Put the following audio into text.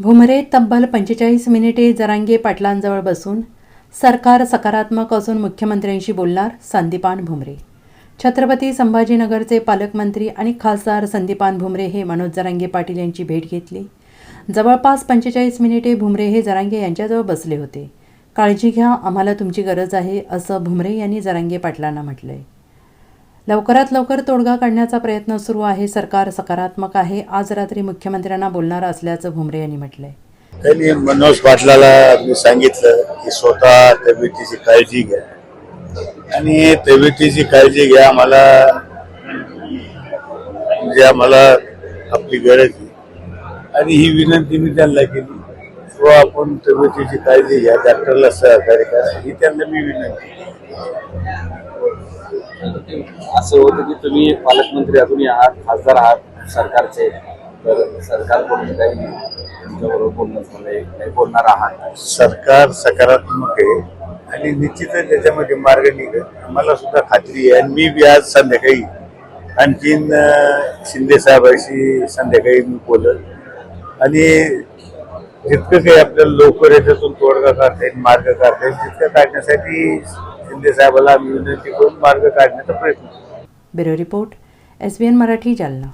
भुमरे तब्बल पंचेचाळीस मिनिटे जरांगे पाटलांजवळ बसून सरकार सकारात्मक असून मुख्यमंत्र्यांशी बोलणार संदीपान भुमरे. छत्रपती संभाजीनगरचे पालकमंत्री आणि खासदार संदीपान भुमरे हे मनोज जरांगे पाटील यांची भेट घेतली. जवळपास पंचेचाळीस मिनिटे भुमरे हे जरांगे यांच्याजवळ बसले होते. काळजी घ्या आम्हाला तुमची गरज आहे असं भुमरे यांनी जरांगे पाटलांना म्हटलं आहे लवकरात लवकर तोडगा काढण्याचा प्रयत्न सुरू आहे. सरकार सकारात्मक आहे. आज रात्री मुख्यमंत्र्यांना बोलणार असल्याचं भुमरे यांनी म्हटलंय. त्यांनी मनोज पाटलाला मी सांगितलं की स्वतः तब्येतीची काळजी घ्या. आणि तब्येतीची काळजी घ्या आम्हाला म्हणजे आम्हाला आपली गरज आहे. आणि ही विनंती मी त्यांना केली व आपण तब्येतीची काळजी घ्या डॉक्टरला सहकार्य करा. ही त्यांना मी विनंती असं होतं की तुम्ही पालकमंत्री अजूनही आहात खासदार आहात सरकारचे. तर सरकारकडून काही तुमच्याबरोबर बोलणं झालंय काही बोलणार आहात? सरकार सकारात्मक आहे आणि निश्चितच त्याच्यामध्ये मार्ग निघेल. मला सुद्धा खात्री आहे. आणि मी बी आज संध्याकाळी आणखीन शिंदेसाहेबांशी शिंदे संध्याकाळी मी बोलत आणि जितकं काही आपल्याला लवकर याच्यातून तोडगा काढता येईल मार्ग काढता येईल तितकं काढण्यासाठी शिंदे साहेबाला आम्ही विनंती करून मार्ग काढण्याचा प्रयत्न bureau report S B N Marathi Jalna.